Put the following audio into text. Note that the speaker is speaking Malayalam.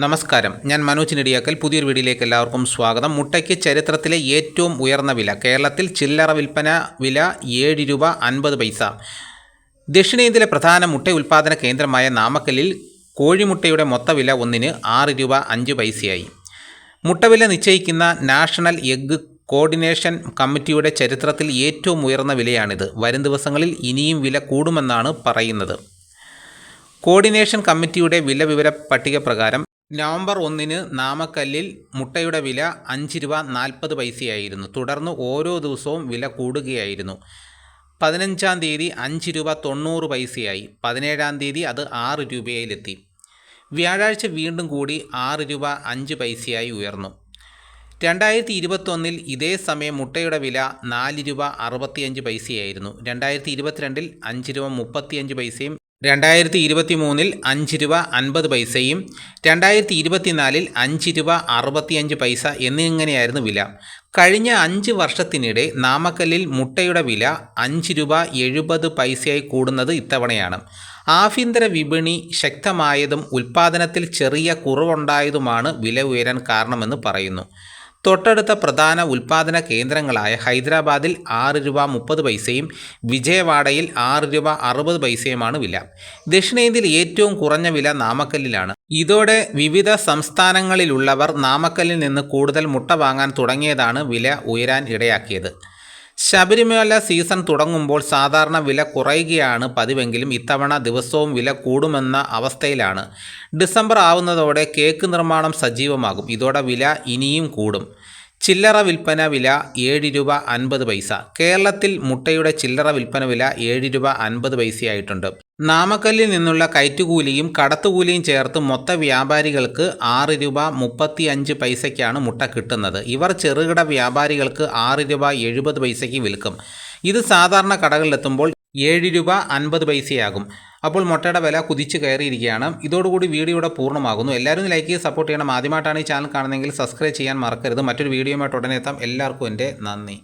നമസ്കാരം. ഞാൻ മനോജ് നെടിയാക്കൽ. പുതിയൊരു വീഡിയോയിലേക്ക് എല്ലാവർക്കും സ്വാഗതം. മുട്ടയ്ക്ക് ചരിത്രത്തിലെ ഏറ്റവും ഉയർന്ന വില. കേരളത്തിൽ ചില്ലറ വിൽപ്പന വില ഏഴ് രൂപ അൻപത് പൈസ. ദക്ഷിണേന്ത്യയിലെ പ്രധാന മുട്ട ഉൽപ്പാദന കേന്ദ്രമായ നാമക്കല്ലിൽ കോഴിമുട്ടയുടെ മൊത്തവില ഒന്നിന് ആറ് രൂപ അഞ്ച് പൈസയായി. മുട്ടവില നിശ്ചയിക്കുന്ന നാഷണൽ എഗ് കോർഡിനേഷൻ കമ്മിറ്റിയുടെ ചരിത്രത്തിൽ ഏറ്റവും ഉയർന്ന വിലയാണിത്. വരും ദിവസങ്ങളിൽ ഇനിയും വില കൂടുമെന്നാണ് പറയുന്നത്. കോർഡിനേഷൻ കമ്മിറ്റിയുടെ വില വിവര പട്ടിക പ്രകാരം നവംബർ ഒന്നിന് നാമക്കല്ലിൽ മുട്ടയുടെ വില അഞ്ച് രൂപ നാൽപ്പത് പൈസയായിരുന്നു. തുടർന്ന് ഓരോ ദിവസവും വില കൂടുകയായിരുന്നു. പതിനഞ്ചാം തീയതി അഞ്ച് രൂപ തൊണ്ണൂറ് പൈസയായി. പതിനേഴാം തീയതി അത് ആറ് രൂപയിലെത്തി. വ്യാഴാഴ്ച വീണ്ടും കൂടി ആറ് രൂപ അഞ്ച് പൈസയായി ഉയർന്നു. രണ്ടായിരത്തി ഇരുപത്തൊന്നിൽ ഇതേ സമയം മുട്ടയുടെ വില നാല് രൂപ അറുപത്തിയഞ്ച് പൈസയായിരുന്നു. രണ്ടായിരത്തി ഇരുപത്തിരണ്ടിൽ അഞ്ച് രൂപ മുപ്പത്തിയഞ്ച് പൈസയും രണ്ടായിരത്തി ഇരുപത്തി മൂന്നിൽ അഞ്ച് രൂപ അൻപത് പൈസയും രണ്ടായിരത്തി ഇരുപത്തിനാലിൽ അഞ്ച് രൂപ അറുപത്തിയഞ്ച് പൈസ എന്നിങ്ങനെയായിരുന്നു വില. കഴിഞ്ഞ അഞ്ച് വർഷത്തിനിടെ നാമക്കല്ലിൽ മുട്ടയുടെ വില അഞ്ച് രൂപ എഴുപത് പൈസയായി കൂടുന്നത് ഇത്തവണയാണ്. ആഭ്യന്തര വിപണി ശക്തമായതും ഉൽപ്പാദനത്തിൽ ചെറിയ കുറവുണ്ടായതുമാണ് വില ഉയരാൻ കാരണമെന്ന് പറയുന്നു. തൊട്ടടുത്ത പ്രധാന ഉൽപ്പാദന കേന്ദ്രങ്ങളായ ഹൈദരാബാദിൽ ആറ് രൂപ മുപ്പത് പൈസയും വിജയവാഡയിൽ ആറ് രൂപ അറുപത് പൈസയുമാണ് വില. ദക്ഷിണേന്ത്യയിൽ ഏറ്റവും കുറഞ്ഞ വില നാമക്കല്ലിലാണ്. ഇതോടെ വിവിധ സംസ്ഥാനങ്ങളിലുള്ളവർ നാമക്കല്ലിൽ നിന്ന് കൂടുതൽ മുട്ട വാങ്ങാൻ തുടങ്ങിയതാണ് വില ഉയരാൻ ഇടയാക്കിയത്. ശബരിമല സീസൺ തുടങ്ങുമ്പോൾ സാധാരണ വില കുറയുകയാണ്. പതിവെങ്കിലും ഇത്തവണ ദിവസവും വില കൂടുമെന്ന അവസ്ഥയിലാണ്. ഡിസംബർ ആവുന്നതോടെ കേക്ക് നിർമ്മാണം സജീവമാകും. ഇതോടെ വില ഇനിയും കൂടും. ചില്ലറ വിൽപ്പന വില ഏഴ് രൂപ അൻപത് പൈസ. കേരളത്തിൽ മുട്ടയുടെ ചില്ലറ വിൽപ്പന വില ഏഴ് രൂപ അൻപത് പൈസയായിട്ടുണ്ട്. നാമക്കല്ലിൽ നിന്നുള്ള കയറ്റുകൂലിയും കടത്തുകൂലിയും ചേർത്ത് മൊത്ത വ്യാപാരികൾക്ക് ആറ് രൂപ മുപ്പത്തി അഞ്ച് പൈസയ്ക്കാണ് മുട്ട കിട്ടുന്നത്. ഇവർ ചെറുകിട വ്യാപാരികൾക്ക് ആറ് രൂപ എഴുപത് പൈസയ്ക്ക് വിൽക്കും. ഇത് സാധാരണ കടകളിലെത്തുമ്പോൾ ഏഴ് രൂപ അൻപത് പൈസയാകും. അപ്പോൾ മുട്ടയുടെ വില കുതിച്ച് കയറിയിരിക്കുകയാണ്. ഇതോടുകൂടി വീഡിയോ ഇവിടെ പൂർണമാകുന്നു. എല്ലാവരും ലൈക്ക് ചെയ്ത് സപ്പോർട്ട് ചെയ്യണം. ആദ്യമായിട്ടാണ് ഈ ചാനൽ കാണുന്നതെങ്കിൽ സബ്സ്ക്രൈബ് ചെയ്യാൻ മറക്കരുത്. മറ്റൊരു വീഡിയോയുമായിട്ട് ഉടനെ എത്താം. എല്ലാവർക്കും എന്റെ നന്ദി.